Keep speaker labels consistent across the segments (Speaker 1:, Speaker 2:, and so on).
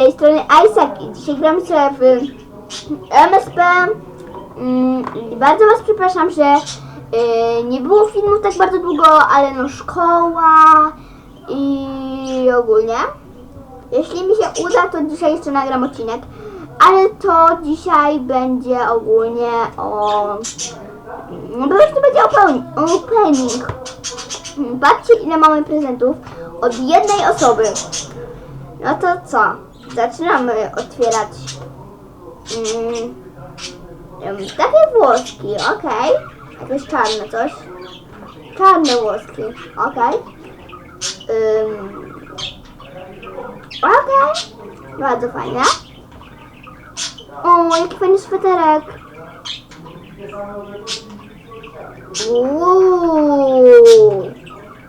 Speaker 1: tej strony Isaac i dzisiaj gramy sobie w MSP. Mm, bardzo Was przepraszam, że y, nie było filmów tak bardzo długo, ale no szkoła i ogólnie. Jeśli mi się uda, to dzisiaj jeszcze nagram odcinek, ale to dzisiaj będzie ogólnie o... No bo już to będzie open- opening. Mm, Patrzcie ile mamy prezentów od jednej osoby. No to co? Zaczynamy otwierać mm, takie włoski, okej. Jakieś czarne coś. Czarne włoski, okej. Ym, Okej. Bardzo fajne. O, jaki fajny sweterek. Uuu.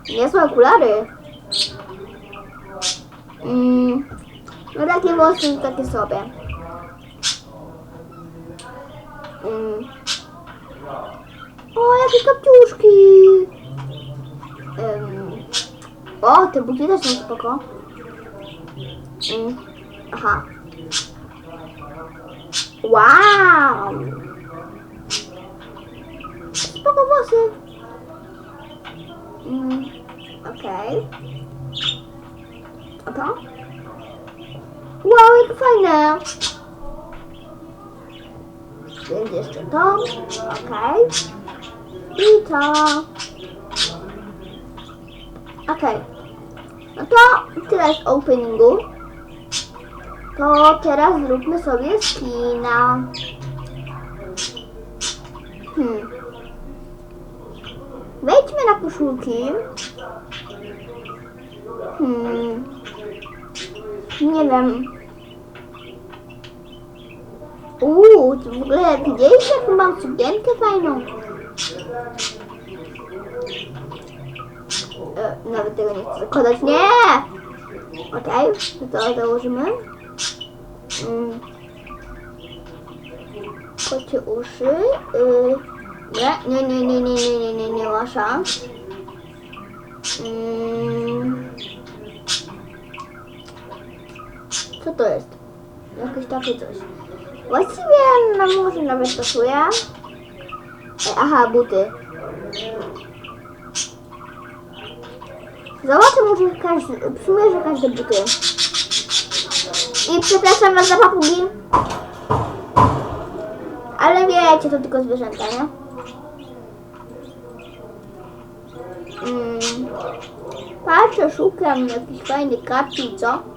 Speaker 1: Niezłe okulary. Mm, no takie włosy takie sobie. Mm. O, jakie kapciuszki. Ym. O, te buty też są spoko. Mm. Aha. Wow. Spoko włosy. Mm. Okej. A to? Wow, jakie fajne! Więc jeszcze to. Okej. I to. Okej. No to tyle z openingu. To teraz zróbmy sobie skina. Hmm. Wejdźmy na koszulki. Hmm. Nie wiem. Uuu, to w ogóle widzieliście jaką mam sukienkę fajną? E, nawet tego nie chcę zakładać. Nie! Okej, to to założymy. Mm. Kocie uszy. Y, nie, nie, nie, nie, nie, nie, nie, nie, nie ma szans. Mm. Co to jest? Jakieś takie coś. Właściwie no może nawet pasuje. E, Aha, buty. Zobaczę może każdy, przymierzę każde buty. I przepraszam was za papugi. Ale wiecie, to tylko zwierzęta, nie? Mm. Patrzę, szukam jakiś fajny kapci, co?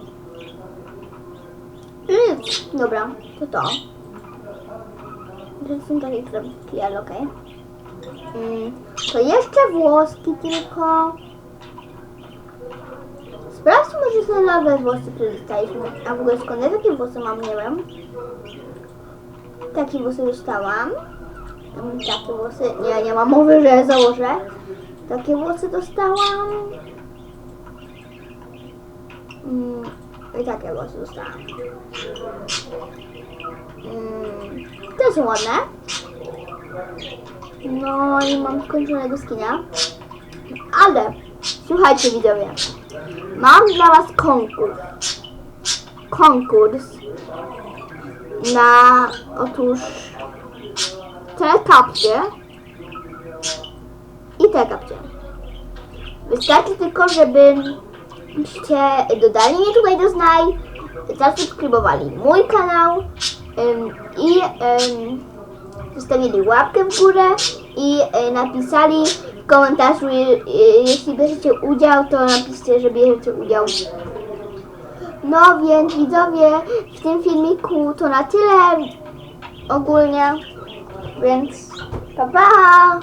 Speaker 1: Dobra, to to. To są takie ale okej. Mm. To jeszcze włoski tylko. Sprawdźmy, może są nowe włosy, które dostaliśmy. A w ogóle skąd ja takie włosy mam, nie wiem. Takie włosy dostałam. Mm, Takie włosy, nie, nie mam mowy, że założę. Takie włosy dostałam. Mm, I takie włosy dostałam. Mm, te są ładne. No i mam skończonego skina. Ale, słuchajcie widzowie. Mam dla was konkurs. Konkurs na otóż te kapcie i te kapcie. Wystarczy tylko, żebyście dodali mnie tutaj do znaj, zasubskrybowali mój kanał ym, i ym, zostawili łapkę w górę i y, napisali w komentarzu, je, y, jeśli bierzecie udział, to napiszcie, że bierzecie udział. No więc widzowie, w tym filmiku to na tyle ogólnie, więc pa pa!